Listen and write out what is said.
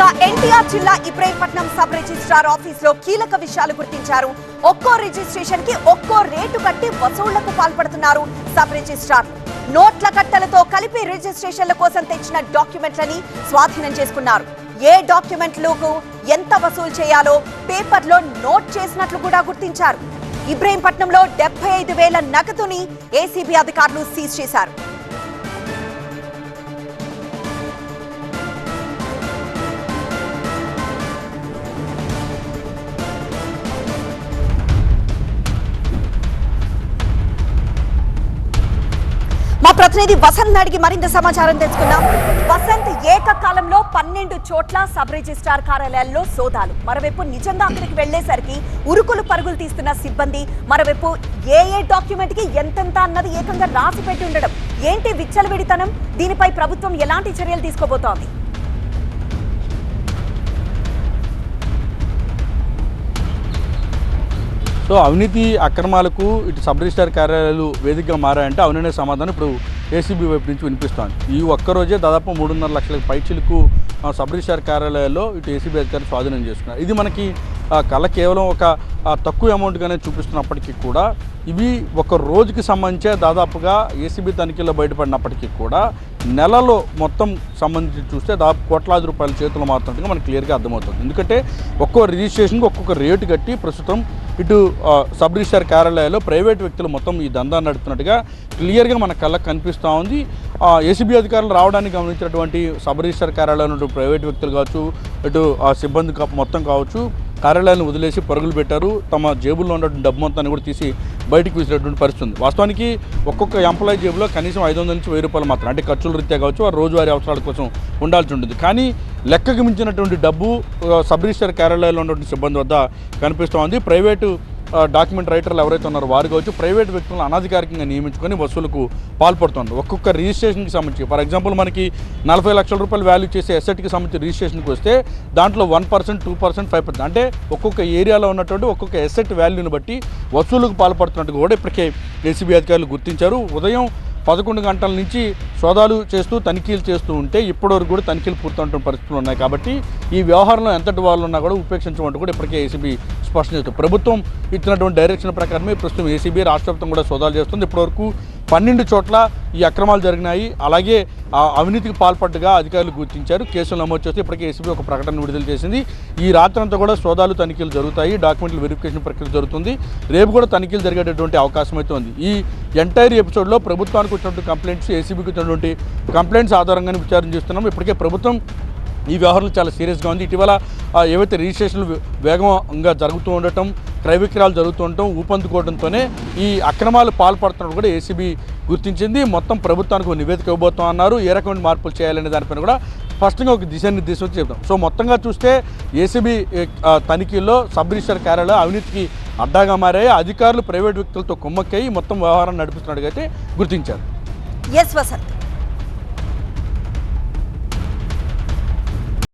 ఇక ఎన్టీఆర్ జిల్లా Ibrahimpatnam sub registrar ఆఫీస్లో కీలక విషయాలు గుర్తించారు. ఒక్కో రిజిస్ట్రేషన్కి ఒక్కో రేటు కట్టి వసూళ్ళకు పాల్పడుతున్నారు సబ్ రిజిస్ట్రార్. నోట్ల కట్టలతో కలిపి రిజిస్ట్రేషన్ల కోసం తెచ్చిన డాక్యుమెంట్లని స్వాధీనం చేసుకున్నారు. ఏ డాక్యుమెంట్లకు ఎంత వసూలు చేయాలో పేపర్లో నోట్ చేసినట్లు కూడా గుర్తించారు. ఇబ్రాహీంపట్నంలో డెబ్బై ఐదు వేల నగదుని ఏసీబీ అధికారులు సీజ్ చేశారు. ప్రతినిధి వసంత్ అడిగి మరింత సమాచారం తెలుసుకుందాం. వసంత్ ఏకకాలంలో పన్నెండు చోట్ల సబ్ రిజిస్ట్రార్ కార్యాలయాల్లో సోదాలు. మరోవైపు నిజంగా అక్కడికి వెళ్ళేసరికి ఉరుకులు పరుగులు తీస్తున్న సిబ్బంది మరోవైపు ఏ ఏ డాక్యుమెంట్కి ఎంతెంత అన్నది ఏకంగా రాసి పెట్టి ఉండడం. ఏంటి విచ్చలవిడితనం? దీనిపై ప్రభుత్వం ఎలాంటి చర్యలు తీసుకోబోతోంది? సో అవినీతి అక్రమాలకు ఇటు సబ్ రిజిస్టార్ కార్యాలయాలు వేదికగా మారాయంటే అవుననే సమాధానం ఇప్పుడు ఏసీబీ వైపు నుంచి వినిపిస్తోంది. ఈ ఒక్కరోజే దాదాపు మూడున్నర లక్షల పైచీలకు సబ్ రిజిస్టార్ కార్యాలయాల్లో ఇటు ఏసీబీ అధికారులు స్వాధీనం చేసుకున్నారు. ఇది మనకి కళ కేవలం ఒక తక్కువ అమౌంట్గానే చూపిస్తున్నప్పటికీ కూడా ఇవి ఒక రోజుకి సంబంధించే దాదాపుగా ఏసీబీ తనిఖీలో బయటపడినప్పటికీ కూడా నెలలో మొత్తం సంబంధించి చూస్తే దాదాపు కోట్లాది రూపాయల చేతులు మారుతున్నట్టుగా మనకు క్లియర్గా అర్థమవుతుంది. ఎందుకంటే ఒక్కో రిజిస్ట్రేషన్కి ఒక్కొక్క రేటు కట్టి ప్రస్తుతం ఇటు సబ్ రిజిస్టార్ కార్యాలయాల్లో ప్రైవేట్ వ్యక్తులు మొత్తం ఈ దందా నడుపుతున్నట్టుగా క్లియర్గా మన కళ్ళకు కనిపిస్తూ ఉంది. ఏసీబీ అధికారులు రావడానికి గమనించినటువంటి సబ్ రిజిస్టార్ కార్యాలయంలో ప్రైవేట్ వ్యక్తులు కావచ్చు ఇటు ఆ సిబ్బంది మొత్తం కావచ్చు కార్యాలయాలను వదిలేసి పరుగులు పెట్టారు. తమ జేబుల్లో ఉన్నటువంటి డబ్బు మొత్తాన్ని కూడా తీసి బయటికి విసిరేటువంటి పరిస్థితి ఉంది. వాస్తవానికి ఒక్కొక్క ఎంప్లాయీ జేబులో కనీసం ఐదు వందల నుంచి వెయ్యి రూపాయలు మాత్రం అంటే ఖర్చుల రీత్యా కావచ్చు ఆ రోజువారీ అవసరాల కోసం ఉండాల్సి ఉంటుంది. కానీ లెక్కకు మించినటువంటి డబ్బు సబ్ రిజిస్టర్ కార్యాలయాల్లో ఉన్నటువంటి సిబ్బంది వద్ద కనిపిస్తోంది ప్రైవేటు డాక్యుమెంట్ రైటర్లు ఎవరైతే ఉన్నారో వారు కావచ్చు ప్రైవేట్ వ్యక్తులను అనధికారికంగా నియమించుకొని వసూలకు పాల్పడుతున్నారు ఒక్కొక్క రిజిస్ట్రేషన్కి సంబంధించి. ఫర్ ఎగ్జాంపుల్ మనకి నలభై లక్షల రూపాయలు వాల్యూ చేసే ఎసెట్కి సంబంధించి రిజిస్ట్రేషన్కి వస్తే దాంట్లో one percent two percent five percent అంటే ఒక్కొక్క ఏరియాలో ఉన్నటువంటి ఒక్కొక్క ఎసెట్ వాల్యూని బట్టి వసూలుకు పాల్పడుతున్నట్టు కూడా ఇప్పటికే ఏసీబీ అధికారులు గుర్తించారు. ఉదయం పదకొండు గంటల నుంచి సోదాలు చేస్తూ తనిఖీలు చేస్తూ ఉంటే ఇప్పటివరకు కూడా తనిఖీలు పూర్తవుతున్న పరిస్థితులు ఉన్నాయి కాబట్టి ఈ వ్యవహారంలో ఎంతటి వాళ్ళు ఉన్నా కూడా ఉపేక్షించమంటూ కూడా ఇప్పటికే ఏసీబీ స్పష్టం చేస్తుంది. ప్రభుత్వం ఇచ్చినటువంటి డైరెక్షన్ ప్రకారమే ప్రస్తుతం ఏసీబీ రాష్ట్ర కూడా సోదాలు చేస్తుంది. ఇప్పటివరకు పన్నెండు చోట్ల ఈ అక్రమాలు జరిగినాయి. అలాగే అవినీతికి పాల్పడ్డగా అధికారులు గుర్తించారు. కేసులు నమోదు చేస్తే ఇప్పటికే ఏసీబీ ఒక ప్రకటన విడుదల చేసింది. ఈ రాత్రంతా కూడా సోదాలు తనిఖీలు జరుగుతాయి. డాక్యుమెంట్ల వెరిఫికేషన్ ప్రక్రియ జరుగుతుంది. రేపు కూడా తనిఖీలు జరిగేటటువంటి అవకాశం అయితే ఉంది. ఈ ఎంటైర్ ఎపిసోడ్లో ప్రభుత్వానికి వచ్చినటువంటి కంప్లైంట్స్ ఏసీబీకి వచ్చినటువంటి కంప్లైంట్స్ ఆధారంగానే విచారణ చేస్తున్నాం. ఇప్పటికే ప్రభుత్వం ఈ వ్యవహారంలో చాలా సీరియస్గా ఉంది. ఇటీవల ఏవైతే రిజిస్ట్రేషన్లు వేగంగా జరుగుతూ ఉండటం క్రయ విక్రయాలు జరుగుతూ ఉండటం ఊపందుకోవడంతోనే ఈ అక్రమాలు పాల్పడుతున్నట్టు కూడా ఏసీబీ గుర్తించింది. మొత్తం ప్రభుత్వానికి ఒక నివేదిక ఇవ్వబోతాం అన్నారు. ఏ రకమైన మార్పులు చేయాలనే దానిపైన కూడా స్పష్టంగా ఒక దిశానిర్దేశం చెప్తాం. సో మొత్తంగా చూస్తే ఏసీబీ తనిఖీల్లో సబ్ రిజిస్టర్ కార్యాలయం అవినీతికి అడ్డాగా మారాయి. అధికారులు ప్రైవేట్ వ్యక్తులతో కుమ్మక్కయి మొత్తం వ్యవహారం నడిపిస్తున్నట్టుగా అయితే గుర్తించారు. ఎస్ వసంత్